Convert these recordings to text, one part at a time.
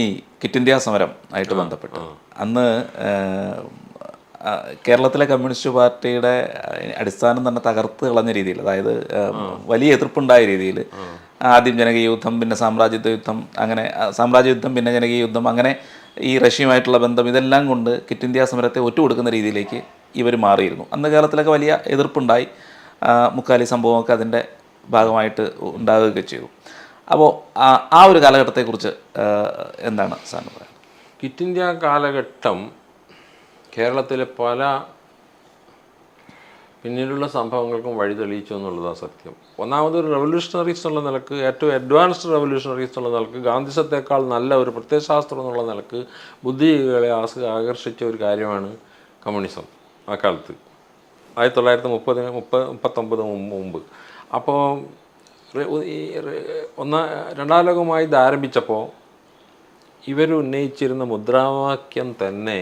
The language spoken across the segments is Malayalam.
ഈ കിറ്റ് ഇന്ത്യ സമരം ആയിട്ട് ബന്ധപ്പെട്ട്. അന്ന് കേരളത്തിലെ കമ്മ്യൂണിസ്റ്റ് പാർട്ടിയുടെ അടിസ്ഥാനം തന്നെ തകർത്ത് കളഞ്ഞ രീതിയിൽ അതായത് വലിയ എതിർപ്പുണ്ടായ രീതിയിൽ ആദ്യം ജനകീയ യുദ്ധം പിന്നെ സാമ്രാജ്യത്വ യുദ്ധം അങ്ങനെ സാമ്രാജ്യ യുദ്ധം പിന്നെ ജനകീയ യുദ്ധം അങ്ങനെ ഈ റഷ്യയുമായിട്ടുള്ള ബന്ധം ഇതെല്ലാം കൊണ്ട് കിറ്റ് ഇന്ത്യ സമരത്തെ ഒറ്റുകൊടുക്കുന്ന രീതിയിലേക്ക് ഇവർ മാറിയിരുന്നു. അന്ന് കേരളത്തിലൊക്കെ വലിയ എതിർപ്പുണ്ടായി. മുക്കാലി സംഭവമൊക്കെ അതിന്റെ ഭാഗമായിട്ട് ഉണ്ടാകുകയൊക്കെ ചെയ്തു. അപ്പോൾ ആ ഒരു കാലഘട്ടത്തെക്കുറിച്ച് എന്താണ് സാറിന് പറയാൻ ക്വിറ്റ് ഇന്ത്യ കാലഘട്ടം കേരളത്തിലെ പല പിന്നീടുള്ള സംഭവങ്ങൾക്കും വഴി തെളിയിച്ചു എന്നുള്ളതാണ് സത്യം. ഒന്നാമത് ഒരു റെവല്യൂഷണറീസ് എന്നുള്ള നിലയ്ക്ക് ഏറ്റവും അഡ്വാൻസ്ഡ് റെവല്യൂഷണറീസ് എന്നുള്ള നിലയ്ക്ക് ഗാന്ധിസത്തേക്കാൾ നല്ല ഒരു പ്രത്യയശാസ്ത്രം എന്നുള്ള നിലയ്ക്ക് ബുദ്ധിജീവികളെ ആകർഷിച്ച ഒരു കാര്യമാണ് കമ്മ്യൂണിസം ആ കാലത്ത്. ആയിരത്തി തൊള്ളായിരത്തി മുപ്പത് മുപ്പത് മുപ്പത്തൊമ്പത് മുമ്പ്. അപ്പോൾ ഒന്നാ രണ്ടാം ലോകമായി ഇത് ആരംഭിച്ചപ്പോൾ ഇവർ ഉന്നയിച്ചിരുന്ന മുദ്രാവാക്യം തന്നെ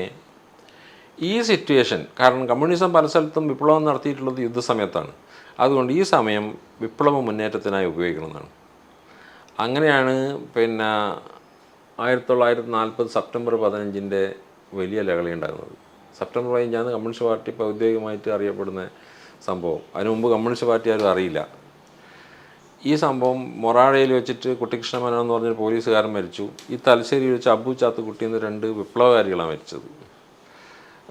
ഈ സിറ്റുവേഷൻ കാരണം കമ്മ്യൂണിസം പല സ്ഥലത്തും വിപ്ലവം നടത്തിയിട്ടുള്ളത് യുദ്ധസമയത്താണ്. അതുകൊണ്ട് ഈ സമയം വിപ്ലവ മുന്നേറ്റത്തിനായി ഉപയോഗിക്കണമെന്നാണ്. അങ്ങനെയാണ് പിന്നെ ആയിരത്തി തൊള്ളായിരത്തി നാൽപ്പത് സെപ്റ്റംബർ പതിനഞ്ചിന്റെ വലിയ ലഹളി ഉണ്ടാകുന്നത് സെപ്റ്റംബർ പതിനഞ്ചാണ് കമ്മ്യൂണിസ്റ്റ് പാർട്ടി ഇപ്പോൾ ഔദ്യോഗികമായിട്ട് അറിയപ്പെടുന്ന സംഭവം. അതിനു മുമ്പ് കമ്മ്യൂണിസ്റ്റ് പാർട്ടി ആരും അറിയില്ല. ഈ സംഭവം മൊറാഴയിൽ വെച്ചിട്ട് കുട്ടികൃഷ്ണ മേനോൻ എന്ന് പറഞ്ഞൊരു പോലീസുകാരൻ മരിച്ചു. ഈ തലശ്ശേരിയിൽ വെച്ച് അബു ചാത്തുകുട്ടി എന്ന രണ്ട് വിപ്ലവകാരികളാണ് മരിച്ചത്.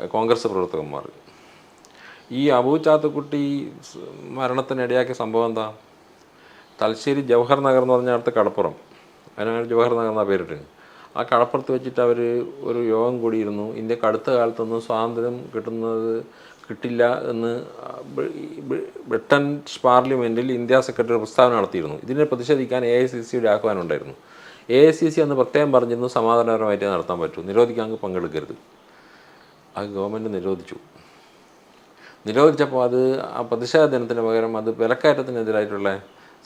കോൺഗ്രസ് പ്രവർത്തകന്മാർ. ഈ അബു ചാത്തുക്കുട്ടി മരണത്തിനിടയാക്കിയ സംഭവം എന്താ? തലശ്ശേരി ജവഹർ നഗർ എന്ന് പറഞ്ഞ അടുത്ത കടപ്പുറം. അതിനാണ് ജവഹർ നഗർ എന്നാണ് പേരിട്ട്. ആ കടപ്പുറത്ത് വെച്ചിട്ട് അവർ ഒരു യോഗം കൂടിയിരുന്നു. ഇന്ത്യയ്ക്ക് അടുത്ത കാലത്തൊന്നും സ്വാതന്ത്ര്യം കിട്ടുന്നത് കിട്ടില്ല എന്ന് ബ്രി- ബ്രി- ബ്രിട്ടൻ പാർലമെന്റിൽ ഇന്ത്യ സെക്രട്ടറി പ്രസ്താവന നടത്തിയിരുന്നു. ഇതിനെ പ്രതിഷേധിക്കാൻ എ ഐ സി സിയുടെ ആഹ്വാനം ഉണ്ടായിരുന്നു എ ഐ സി സി അന്ന് പ്രത്യേകം പറഞ്ഞിരുന്നു സമാധാനപരമായിട്ട് നടത്താൻ പറ്റൂ. നിരോധിക്കാൻ പങ്കെടുക്കരുത്. അത് ഗവൺമെന്റ് നിരോധിച്ചു. നിരോധിച്ചപ്പോൾ അത് ആ പ്രതിഷേധ ദിനത്തിന് പകരം അത് വിലക്കയറ്റത്തിനെതിരായിട്ടുള്ള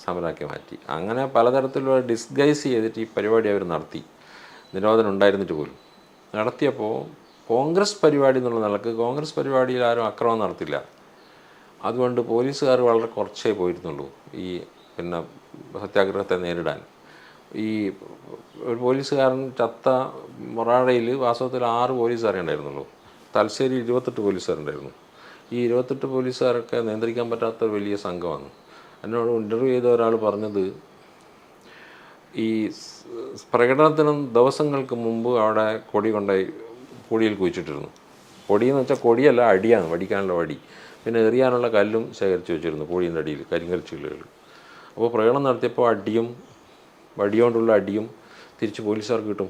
സമരമാക്കി മാറ്റി. അങ്ങനെ പലതരത്തിലുള്ള ഡിസ്ഗൈസ് ചെയ്തിട്ട് ഈ പരിപാടി അവർ നടത്തി. നിരോധനം ഉണ്ടായിരുന്നിട്ട് പോലും. നടത്തിയപ്പോൾ കോൺഗ്രസ് പരിപാടി എന്നുള്ള നിലയ്ക്ക് കോൺഗ്രസ് പരിപാടിയിൽ ആരും അക്രമം നടത്തില്ല. അതുകൊണ്ട് പോലീസുകാർ വളരെ കുറച്ചേ പോയിരുന്നുള്ളൂ ഈ പിന്നെ സത്യാഗ്രഹത്തെ നേരിടാൻ. ഈ ഒരു പോലീസുകാരൻ ചത്ത മൊറാടയിൽ വാസ്തവത്തിൽ ആറ് പോലീസുകാരെ ഉണ്ടായിരുന്നുള്ളൂ. തലശ്ശേരി ഇരുപത്തെട്ട് പോലീസുകാരുണ്ടായിരുന്നു ഈ ഇരുപത്തെട്ട് പോലീസുകാരൊക്കെ നിയന്ത്രിക്കാൻ പറ്റാത്ത വലിയ സംഘമാണ്. എന്നോട് ഇന്റർവ്യൂ ചെയ്ത ഒരാൾ പറഞ്ഞത് ഈ പ്രകടനത്തിന് ദിവസങ്ങൾക്ക് മുമ്പ് അവിടെ കൊടി കൊണ്ടുപോയി പൊടിയിൽ കുഴിച്ചിട്ടിരുന്നു. പൊടി എന്ന് വെച്ചാൽ കൊടിയല്ല അടിയാണ് വടിക്കാനുള്ള വടി. പിന്നെ എറിയാനുള്ള കല്ലും ശേഖരിച്ച് വെച്ചിരുന്നു പൊടിയുടെ അടിയിൽ കരിങ്കൽ ചില്ലുകൾ അപ്പോൾ പ്രകടനം നടത്തിയപ്പോൾ അടിയും വടിയോണ്ടുള്ള അടിയും തിരിച്ച് പോലീസുകാർക്ക് കിട്ടും.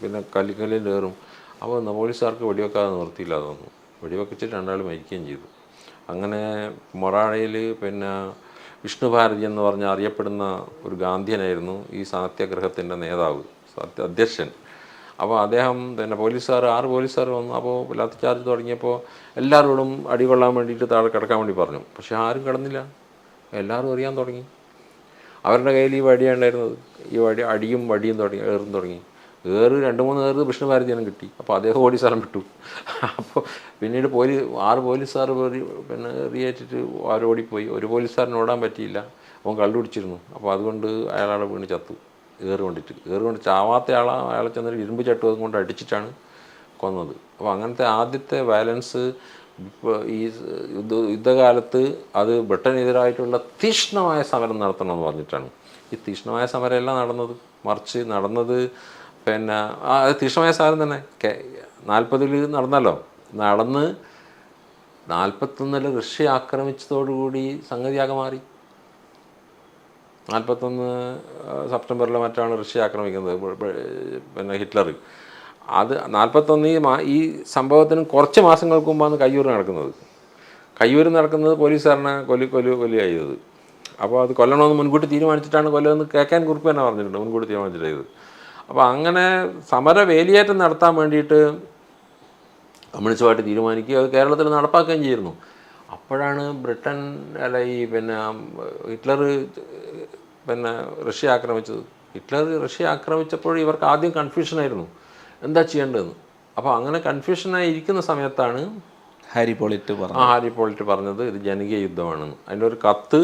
പിന്നെ കല്ലിക്കല്ലിൽ കയറും. അപ്പോൾ പോലീസുകാർക്ക് വെടിവെക്കാതെ നിർത്തിയില്ല അതൊന്നും. വെടിവെക്കിച്ചിട്ട് രണ്ടാൾ മരിക്കുകയും ചെയ്തു. അങ്ങനെ മൊറാഴയിൽ പിന്നെ വിഷ്ണുഭാരതി എന്ന് പറഞ്ഞ അറിയപ്പെടുന്ന ഒരു ഗാന്ധിയനായിരുന്നു ഈ സത്യാഗ്രഹത്തിന്റെ നേതാവ് സത്യ അധ്യക്ഷൻ. അപ്പോൾ അദ്ദേഹം പിന്നെ പോലീസുകാർ ആറ് പോലീസുകാർ വന്നു. അപ്പോൾ ലാത്തി ചാർജ് തുടങ്ങിയപ്പോൾ എല്ലാവരോടും അടി കൊള്ളാൻ വേണ്ടിയിട്ട് താഴെ കിടക്കാൻ വേണ്ടി പറഞ്ഞു. പക്ഷേ ആരും കിടന്നില്ല. എല്ലാവരും അറിയാൻ തുടങ്ങി. അവരുടെ കയ്യിൽ ഈ വടിയാണ് ഉണ്ടായിരുന്നത്. ഈ വടി അടിയും വടിയും തുടങ്ങി ഏറും തുടങ്ങി. ഏറ് രണ്ട് മൂന്ന് ഏറ് വിഷ്ണു ഭാരതിയാനും കിട്ടി. അപ്പോൾ അദ്ദേഹം ഓടി സ്ഥലം വിട്ടു. അപ്പോൾ പിന്നീട് പോലീസ് ആറ് പോലീസുകാർ പിന്നെ എറിയേറ്റിട്ട് ആരോടിപ്പോയി. ഒരു പോലീസുകാരന് ഓടാൻ പറ്റിയില്ല. അവൻ കള്ളുപിടിച്ചിരുന്നു അപ്പോൾ അതുകൊണ്ട് അയാളവിടെ വീണ് ചത്തു. ഏറ് കൊണ്ടിട്ട് ചാവാത്ത ആളാ അയാളെ ചെന്നൊരു ഇരുമ്പ് ചട്ടും കൊണ്ട് അടിച്ചിട്ടാണ് കൊന്നത്. അപ്പോൾ അങ്ങനത്തെ ആദ്യത്തെ വയലൻസ് ഇപ്പോൾ ഈ യുദ്ധ യുദ്ധകാലത്ത് അത് ബ്രിട്ടനെതിരായിട്ടുള്ള തീക്ഷ്ണമായ സമരം നടത്തണമെന്ന് പറഞ്ഞിട്ടാണ്. ഈ തീക്ഷ്ണമായ സമരമല്ല നടന്നത്. മറിച്ച് നടന്നത് പിന്നെ ആ തീഷ്ണമായ സമരം തന്നെ. നാൽപ്പതിൽ നടന്നല്ലോ. നടന്ന് നാൽപ്പത്തൊന്നിൽ റഷ്യ ആക്രമിച്ചതോടുകൂടി സംഗതിയാകെ മാറി. നാൽപ്പത്തൊന്ന് സെപ്റ്റംബറിലോ മറ്റാണ് റഷ്യ ആക്രമിക്കുന്നത് പിന്നെ ഹിറ്റ്ലർ. അത് നാൽപ്പത്തൊന്ന് ഈ സംഭവത്തിന് കുറച്ച് മാസങ്ങൾക്ക് മുമ്പാണ് കയ്യൂർ നടക്കുന്നത്. കയ്യൂർ നടക്കുന്നത് പോലീസുകാരനെ കൊലി കൊല്ലു കൊല്ലുക ചെയ്തത് അപ്പോൾ അത് കൊല്ലണമെന്ന് മുൻകൂട്ടി തീരുമാനിച്ചിട്ടാണ് കൊല്ലമെന്ന് കേൾക്കാൻ കുറിപ്പ് തന്നെ പറഞ്ഞിട്ടുണ്ട് മുൻകൂട്ടി തീരുമാനിച്ചിട്ട് അപ്പോൾ അങ്ങനെ സമര വേലിയേറ്റം നടത്താൻ വേണ്ടിയിട്ട് കമ്മ്യൂണിസ്റ്റ് പാർട്ടി തീരുമാനിക്കുകയും അത് കേരളത്തിൽ നടപ്പാക്കുകയും ചെയ്യുന്നു. അപ്പോഴാണ് ബ്രിട്ടൻ അല്ല ഈ പിന്നെ ഹിറ്റ്ലർ പിന്നെ റഷ്യ ആക്രമിച്ചത്. ഹിറ്റ്ലർ റഷ്യ ആക്രമിച്ചപ്പോൾ ഇവർക്ക് ആദ്യം കൺഫ്യൂഷനായിരുന്നു എന്താ ചെയ്യേണ്ടതെന്ന്? അപ്പോൾ അങ്ങനെ കൺഫ്യൂഷനായി ഇരിക്കുന്ന സമയത്താണ് ഹാരി പോളിറ്റ് പറഞ്ഞു ആ ഹാരി പോളിറ്റ് പറഞ്ഞത് ഇത് ജനകീയ യുദ്ധമാണെന്ന്. അതിന്റെ ഒരു കത്ത്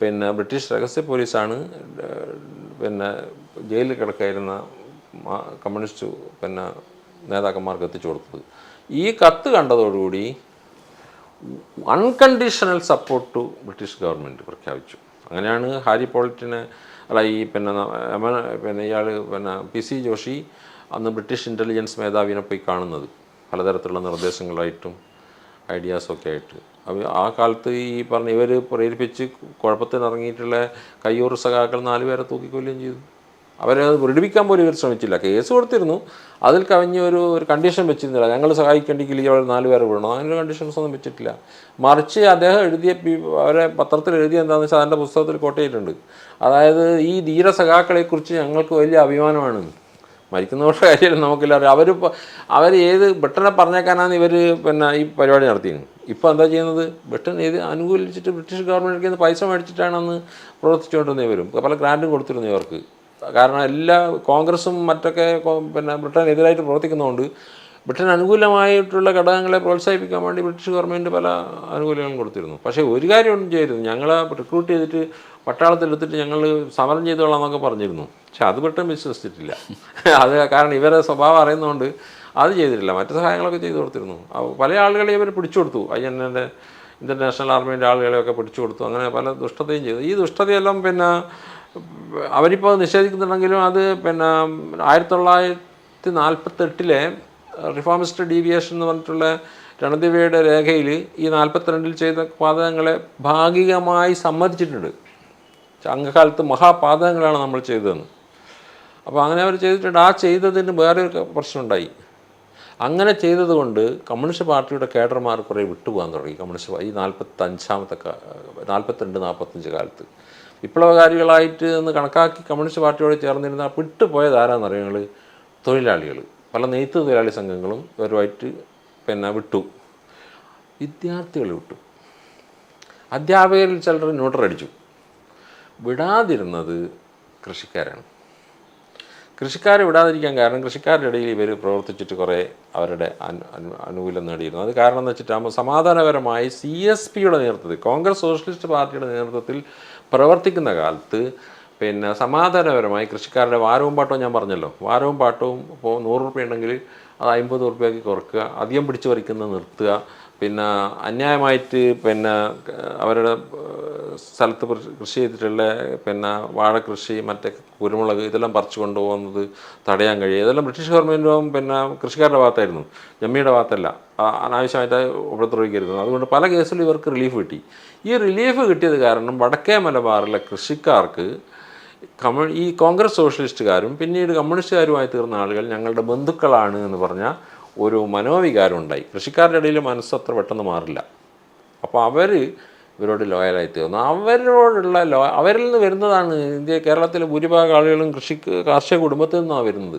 പിന്നെ ബ്രിട്ടീഷ് രഹസ്യ പോലീസാണ് പിന്നെ ജയിലിൽ കിടക്കായിരുന്ന കമ്മ്യൂണിസ്റ്റ് പിന്നെ നേതാക്കന്മാർക്ക് എത്തിച്ചു കൊടുത്തത്. ഈ കത്ത് കണ്ടതോടുകൂടി unconditional support to British government പ്രഖ്യാപിച്ചു. അങ്ങനെയാണ് ഹാരി പോളിറ്റിനെ അല്ല ഈ പിന്നെ പിന്നെ ഇയാൾ പിന്നെ പി സി ജോഷി അന്ന് ബ്രിട്ടീഷ് ഇന്റലിജൻസ് മേധാവിനെ പോയി കാണുന്നത്. പലതരത്തിലുള്ള നിർദ്ദേശങ്ങളായിട്ടും ഐഡിയാസൊക്കെ ആയിട്ട്. അവ ആ കാലത്ത് ഈ പറഞ്ഞ ഇവർ പ്രേരിപ്പിച്ച് കുഴപ്പത്തിനിറങ്ങിയിട്ടുള്ള കയ്യൂർ സഖാക്കൾ നാലുപേരെ തൂക്കിക്കൊല്ലുകയും ചെയ്തു. അവരെ പ്രകടിപ്പിക്കാൻ പോലും ഇവർ ശ്രമിച്ചില്ല. കേസ് കൊടുത്തിരുന്നു. അതിൽ കവിഞ്ഞ ഒരു ഒരു കണ്ടീഷൻ വെച്ചിരുന്നില്ല. ഞങ്ങൾ സഹായിക്കേണ്ടെങ്കിൽ അവർ നാല് പേരെ വിടണം. അങ്ങനെ കണ്ടീഷൻസ് ഒന്നും വെച്ചിട്ടില്ല. മറിച്ച് അദ്ദേഹം എഴുതിയ അവരെ പത്രത്തിൽ എഴുതിയ എന്താണെന്ന് വെച്ചാൽ അതിന്റെ പുസ്തകത്തിൽ കോട്ടയിട്ടുണ്ട് അതായത് ഈ ധീര സഖാക്കളെക്കുറിച്ച് ഞങ്ങൾക്ക് വലിയ അഭിമാനമാണ്. മരിക്കുന്നവരുടെ കാര്യം നമുക്കില്ല അവർ അവർ ഏത് ബ്രിട്ടനെ പറഞ്ഞേക്കാനാണ് ഇവർ പിന്നെ ഈ പരിപാടി നടത്തിയത്? ഇപ്പോൾ എന്താ ചെയ്യുന്നത്? ബ്രിട്ടൻ ഏത് അനുകൂലിച്ചിട്ട് ബ്രിട്ടീഷ് ഗവൺമെന്റിൽ നിന്ന് പൈസ മേടിച്ചിട്ടാണ് അന്ന് പ്രവർത്തിച്ചുകൊണ്ടിരുന്നത് ഇവരും. പല ഗ്രാൻഡും കൊടുത്തിരുന്നു ഇവർക്ക്. കാരണം എല്ലാ കോൺഗ്രസും മറ്റൊക്കെ പിന്നെ ബ്രിട്ടൻ എതിരായിട്ട് പ്രവർത്തിക്കുന്നതുകൊണ്ട് ബ്രിട്ടൻ അനുകൂലമായിട്ടുള്ള ഘടകങ്ങളെ പ്രോത്സാഹിപ്പിക്കാൻ വേണ്ടി ബ്രിട്ടീഷ് ഗവൺമെന്റ് പല ആനുകൂല്യങ്ങളും കൊടുത്തിരുന്നു. പക്ഷേ ഒരു കാര്യം ഒന്നും ചെയ്തിരുന്നു ഞങ്ങൾ റിക്രൂട്ട് ചെയ്തിട്ട് പട്ടാളത്തിൽ എടുത്തിട്ട് ഞങ്ങൾ സമരം ചെയ്തോളാം എന്നൊക്കെ പറഞ്ഞിരുന്നു. പക്ഷേ അത് ബ്രിട്ടൻ വിശ്വസിച്ചിട്ടില്ല അത് കാരണം ഇവരെ സ്വഭാവം അറിയുന്നതുകൊണ്ട് അത് ചെയ്തിട്ടില്ല. മറ്റു സഹായങ്ങളൊക്കെ ചെയ്തു കൊടുത്തിരുന്നു. പല ആളുകളെയും ഇവർ പിടിച്ചു കൊടുത്തു. ഐ എൻ എന്റെ ഇന്ത്യൻ നാഷണൽ ആർമീന്റെ ആളുകളെയൊക്കെ പിടിച്ചു കൊടുത്തു. അങ്ങനെ പല ദുഷ്ടതയും ചെയ്തു. ഈ ദുഷ്ടതയെല്ലാം പിന്നെ അവരിപ്പോൾ നിഷേധിക്കുന്നുണ്ടെങ്കിലും അത് പിന്നെ ആയിരത്തി തൊള്ളായിരത്തി നാൽപ്പത്തെട്ടിലെ റിഫോമിസ്റ്റ് ഡീവിയേഷൻ എന്ന് പറഞ്ഞിട്ടുള്ള രണദിവയുടെ രേഖയിൽ ഈ നാൽപ്പത്തിരണ്ടിൽ ചെയ്ത പാതകങ്ങളെ ഭാഗികമായി സമ്മതിച്ചിട്ടുണ്ട്. അംഗകാലത്ത് മഹാപാതകങ്ങളാണ് നമ്മൾ ചെയ്തതെന്ന്. അപ്പോൾ അങ്ങനെ അവർ ചെയ്തിട്ടുണ്ട്. ആ ചെയ്തതിന് വേറെ ഒരു പ്രശ്നമുണ്ടായി. അങ്ങനെ ചെയ്തതുകൊണ്ട് കമ്മ്യൂണിസ്റ്റ് പാർട്ടിയുടെ കേഡർമാർ കുറേ വിട്ടുപോകാൻ തുടങ്ങി. കമ്മ്യൂണിസ്റ്റ് ഈ നാൽപ്പത്തഞ്ചാമത്തെ നാൽപ്പത്തിരണ്ട് നാൽപ്പത്തഞ്ച് കാലത്ത്. വിപ്ലവകാരികളായിട്ട് എന്ന് കണക്കാക്കി കമ്മ്യൂണിസ്റ്റ് പാർട്ടിയോട് ചേർന്നിരുന്ന വിട്ടുപോയത് ആരാന്നറിയോ നിങ്ങൾ തൊഴിലാളികൾ പല നെയ്ത്ത് തൊഴിലാളി സംഘങ്ങളും ഇവരുമായിട്ട് പിന്നെ വിട്ടു. വിദ്യാർത്ഥികൾ വിട്ടു. അധ്യാപകരിൽ ചിലർ ന്യൂട്രൽ അടിച്ചു. വിടാതിരുന്നത് കൃഷിക്കാരാണ്. കൃഷിക്കാരെ വിടാതിരിക്കാൻ കാരണം കൃഷിക്കാരുടെ ഇടയിൽ ഇവർ പ്രവർത്തിച്ചിട്ട് കുറേ അവരുടെ അനു അനു- അനുകൂലം നേടിയിരുന്നു. അത് കാരണം എന്ന് വെച്ചിട്ടാകുമ്പോൾ സമാധാനപരമായി സി എസ് പിയുടെ നേതൃത്വത്തിൽ കോൺഗ്രസ് സോഷ്യലിസ്റ്റ് പാർട്ടിയുടെ നേതൃത്വത്തിൽ പ്രവർത്തിക്കുന്ന കാലത്ത് പിന്നെ സമാധാനപരമായി കൃഷിക്കാരുടെ വാരവും പാട്ടവും ഞാൻ പറഞ്ഞല്ലോ. വാരവും പാട്ടവും ഇപ്പോൾ നൂറ് റുപ്യ ഉണ്ടെങ്കിൽ അത് അമ്പത് റുപ്യക്ക് കുറക്കുക അധികം പിടിച്ചു പറിക്കുന്നത് നിർത്തുക പിന്നെ അന്യായമായിട്ട് പിന്നെ അവരുടെ സ്ഥലത്ത് കൃഷി ചെയ്തിട്ടുള്ള പിന്നെ കൃഷി മറ്റേ കുരുമുളക് ഇതെല്ലാം പറിച്ചു കൊണ്ടുപോകുന്നത് തടയാൻ കഴിയും. ഇതെല്ലാം ബ്രിട്ടീഷ് ഗവൺമെന്റും പിന്നെ കൃഷിക്കാരുടെ ഭാഗത്തായിരുന്നു. ജമ്മിയുടെ ഭാഗത്തല്ല. അനാവശ്യമായിട്ട് ഉപദ്രവിക്കരുത്. അതുകൊണ്ട് പല കേസിലും ഇവർക്ക് റിലീഫ് കിട്ടി. ഈ റിലീഫ് കിട്ടിയത് കാരണം വടക്കേ മലബാറിലെ കൃഷിക്കാർക്ക് കമ്മ്യൂ ഈ കോൺഗ്രസ് സോഷ്യലിസ്റ്റുകാരും പിന്നീട് കമ്മ്യൂണിസ്റ്റുകാരുമായി തീർന്ന ആളുകൾ ഞങ്ങളുടെ ബന്ധുക്കളാണ് എന്ന് പറഞ്ഞ ഒരു മനോവികാരം ഉണ്ടായി. കൃഷിക്കാരുടെ ഇടയിൽ മനസ്സത്ര പെട്ടെന്ന് മാറില്ല. അപ്പോൾ അവർ ഇവരോട് ലോയലായി തീർന്നു. അവരോടുള്ള ലോ അവരിൽ നിന്ന് വരുന്നതാണ് ഇന്ത്യ കേരളത്തിലെ ഭൂരിഭാഗം ആളുകളും കൃഷി കാർഷിക കുടുംബത്തിൽ നിന്നാണ് വരുന്നത്.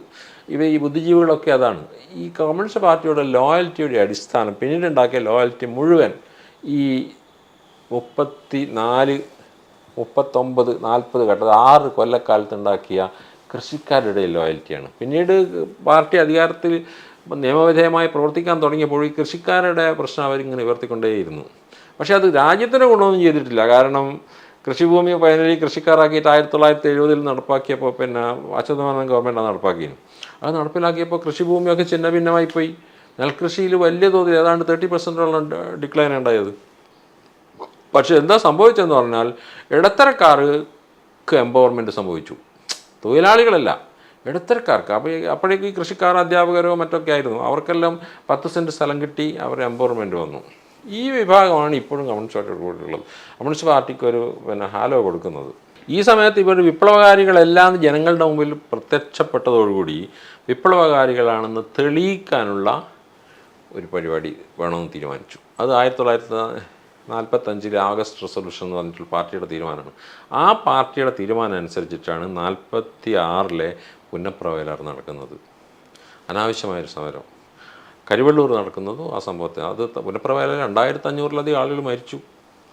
ഇവ ഈ ബുദ്ധിജീവികളൊക്കെ അതാണ്. ഈ കമ്മ്യൂണിസ്റ്റ് പാർട്ടിയുടെ ലോയൽറ്റിയുടെ അടിസ്ഥാനം പിന്നീട് ഉണ്ടാക്കിയ ലോയൽറ്റി മുഴുവൻ ഈ മുപ്പത്തി നാല് മുപ്പത്തൊമ്പത് നാൽപ്പത് ഘട്ടത്തിൽ ആറ് കൊല്ലക്കാലത്ത് ഉണ്ടാക്കിയ കൃഷിക്കാരുടെ ലോയൽറ്റിയാണ് പിന്നീട് പാർട്ടി അധികാരത്തിൽ നിയമവിധേയമായി പ്രവർത്തിക്കാൻ തുടങ്ങിയപ്പോൾ ഈ കൃഷിക്കാരുടെ പ്രശ്നം അവരിങ്ങനെ ഉയർത്തിക്കൊണ്ടേയിരുന്നു. പക്ഷേ അത് രാജ്യത്തിന് ഗുണമൊന്നും ചെയ്തിട്ടില്ല. കാരണം കൃഷിഭൂമി ഫൈനലി കൃഷിക്കാരാക്കിയിട്ട് ആയിരത്തി തൊള്ളായിരത്തി എഴുപതിൽ നടപ്പാക്കിയപ്പോൾ പിന്നെ അച്യുതമാനന്ദ ഗവൺമെന്റാണ് നടപ്പാക്കിയത് അത് നടപ്പിലാക്കിയപ്പോൾ കൃഷിഭൂമിയൊക്കെ ചിന്ന ഭിന്നമായി പോയി. നെൽകൃഷിയിൽ വലിയ തോതിൽ ഏതാണ്ട് തേർട്ടി പെർസെന്റോളം ഡിക്ലൈൻ ഉണ്ടായത്. പക്ഷേ എന്താ സംഭവിച്ചതെന്ന് പറഞ്ഞാൽ ഇടത്തരക്കാർക്ക് എംപവർമെന്റ് സംഭവിച്ചു. തൊഴിലാളികളല്ല. ഇടത്തരക്കാർക്ക് അപ്പോൾ അപ്പോഴേക്ക് ഈ കൃഷിക്കാർ അധ്യാപകരോ മറ്റൊക്കെ ആയിരുന്നു. അവർക്കെല്ലാം പത്ത് സെന്റ് സ്ഥലം കിട്ടി അവർ എംപവർമെന്റ് വന്നു. ഈ വിഭാഗമാണ് ഇപ്പോഴും കമ്മ്യൂണിസ്റ്റ് പാർട്ടിയുടെ കൂടെയുള്ളത്. കമ്മ്യൂണിസ്റ്റ് പാർട്ടിക്ക് ഒരു പിന്നെ ഹാലോ കൊടുക്കുന്നത്. ഈ സമയത്ത് ഇവർ വിപ്ലവകാരികളെല്ലാം ജനങ്ങളുടെ മുമ്പിൽ പ്രത്യക്ഷപ്പെട്ടതോടുകൂടി വിപ്ലവകാരികളാണെന്ന് തെളിയിക്കാനുള്ള ഒരു പരിപാടി വേണമെന്ന് തീരുമാനിച്ചു. അത് ആയിരത്തി തൊള്ളായിരത്തി നാൽപ്പത്തഞ്ചിലെ ആഗസ്റ്റ് റെസൊല്യൂഷൻ എന്ന് പറഞ്ഞിട്ടുള്ള പാർട്ടിയുടെ തീരുമാനമാണ്. ആ പാർട്ടിയുടെ തീരുമാനം അനുസരിച്ചിട്ടാണ് നാൽപ്പത്തി ആറിലെ പുന്നപ്രവയലാർ നടക്കുന്നത്. അനാവശ്യമായൊരു സമരം. കരിവള്ളൂർ നടക്കുന്നതും ആ സംഭവത്തെ അത് പുനഃപ്രവേല രണ്ടായിരത്തി അഞ്ഞൂറിലധികം ആളുകൾ മരിച്ചു.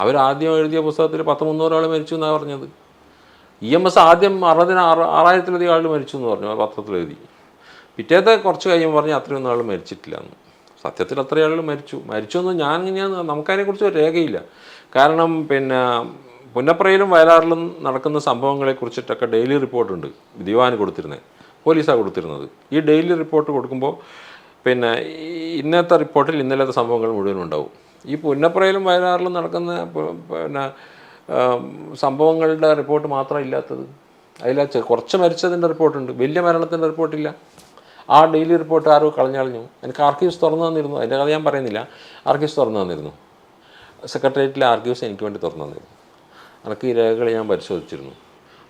അവർ ആദ്യം എഴുതിയ പുസ്തകത്തിൽ പത്ത് മുന്നൂറ് ആൾ മരിച്ചു എന്നാണ് പറഞ്ഞത്. ഇ എം എസ് ആദ്യം അറുപതിന് ആറ് ആറായിരത്തിലധികം ആൾ മരിച്ചു എന്ന് പറഞ്ഞു പത്രത്തിൽ എഴുതി. പിറ്റേത്തെ കുറച്ച് കഴിയുമ്പോൾ പറഞ്ഞു അത്രയൊന്നും ആൾ മരിച്ചിട്ടില്ല എന്ന്. സത്യത്തിൽ അത്ര ആളുകൾ മരിച്ചു. മരിച്ചു എന്ന് ഞാൻ ഇങ്ങനെ നമുക്കതിനെക്കുറിച്ച് ഒരു രേഖയില്ല. കാരണം പിന്നെ പുന്നപ്രയിലും വയലാറിലും നടക്കുന്ന സംഭവങ്ങളെ കുറിച്ചിട്ടൊക്കെ ഡെയിലി റിപ്പോർട്ടുണ്ട്. ദിവാന് കൊടുത്തിരുന്നത് പോലീസാണ് കൊടുത്തിരുന്നത്. ഈ ഡെയിലി റിപ്പോർട്ട് കൊടുക്കുമ്പോൾ പിന്നെ ഇന്നത്തെ റിപ്പോർട്ടിൽ ഇന്നലത്തെ സംഭവങ്ങൾ മുഴുവൻ ഉണ്ടാവും. ഈ പുന്നപ്പുറയിലും വയനാറിലും നടക്കുന്ന പിന്നെ സംഭവങ്ങളുടെ റിപ്പോർട്ട് മാത്രം ഇല്ലാത്തത്. അതിൽ കുറച്ച് മരിച്ചതിന്റെ റിപ്പോർട്ടുണ്ട്. വലിയ മരണത്തിന്റെ റിപ്പോർട്ടില്ല. ആ ഡെയിലി റിപ്പോർട്ട് ആരോ കളഞ്ഞളഞ്ഞു. എനിക്ക് ആർക്കീവ്സ് തുറന്നു തന്നിരുന്നു. അതിന്റെ കഥ ഞാൻ പറയുന്നില്ല. ആർക്കീവ്സ് തുറന്നു തന്നിരുന്നു. സെക്രട്ടേറിയറ്റിലെ ആർക്കീവ്സ് എനിക്ക് വേണ്ടി തുറന്നു തന്നിരുന്നു. എനിക്ക് ഈ രേഖകൾ ഞാൻ പരിശോധിച്ചിരുന്നു.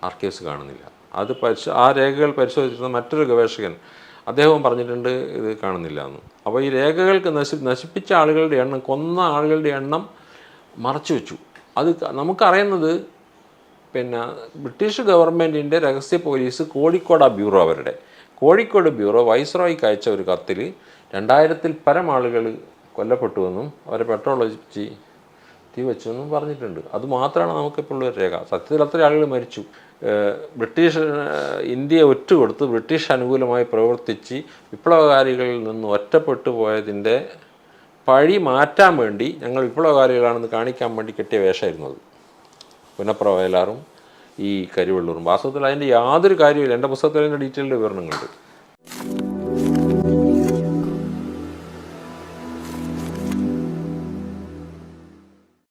ആർക്കീവ്സ് കാണുന്നില്ല. അത് പരിശോ ആ രേഖകൾ പരിശോധിച്ചിരുന്ന മറ്റൊരു ഗവേഷകൻ അദ്ദേഹവും പറഞ്ഞിട്ടുണ്ട് ഇത് കാണുന്നില്ല എന്ന് അപ്പോൾ ഈ രേഖകൾക്ക് നശി നശിപ്പിച്ച ആളുകളുടെ എണ്ണം കൊന്ന ആളുകളുടെ എണ്ണം മറച്ചു വെച്ചു. അത് നമുക്കറിയുന്നത് പിന്നെ ബ്രിട്ടീഷ് ഗവൺമെന്റിന്റെ രഹസ്യ പോലീസ് കോഴിക്കോട് ബ്യൂറോ അവരുടെ. കോഴിക്കോട് ബ്യൂറോ വൈസ്രോയ്ക്ക് അയച്ച ഒരു കത്തിൽ രണ്ടായിരത്തിൽ പരം ആളുകൾ കൊല്ലപ്പെട്ടുവെന്നും അവരെ പെട്രോൾ ഒഴിച്ച് തീ എന്നും പറഞ്ഞിട്ടുണ്ട്. അത് മാത്രമാണ് നമുക്കിപ്പോൾ ഉള്ള രേഖ. സത്യത്തിൽ അത്ര ആളുകൾ മരിച്ചു. ബ്രിട്ടീഷ് ഇന്ത്യയെ ഒറ്റുകൊടുത്ത് ബ്രിട്ടീഷ് അനുകൂലമായി പ്രവർത്തിച്ച് വിപ്ലവകാരികളിൽ നിന്ന് ഒറ്റപ്പെട്ടു പോയതിന്റെ പഴി മാറ്റാൻ വേണ്ടി ഞങ്ങൾ വിപ്ലവകാരികളാണെന്ന് കാണിക്കാൻ വേണ്ടി കെട്ടിയ അത്. പുനപ്ര വയലാറും ഈ കരിവെള്ളൂറും. വാസ്തവത്തിൽ അതിന്റെ യാതൊരു കാര്യമില്ല എന്റെ പുസ്തകത്തിൽ അതിന്റെ ഡീറ്റെയിൽഡ് വിവരണങ്ങളുണ്ട്.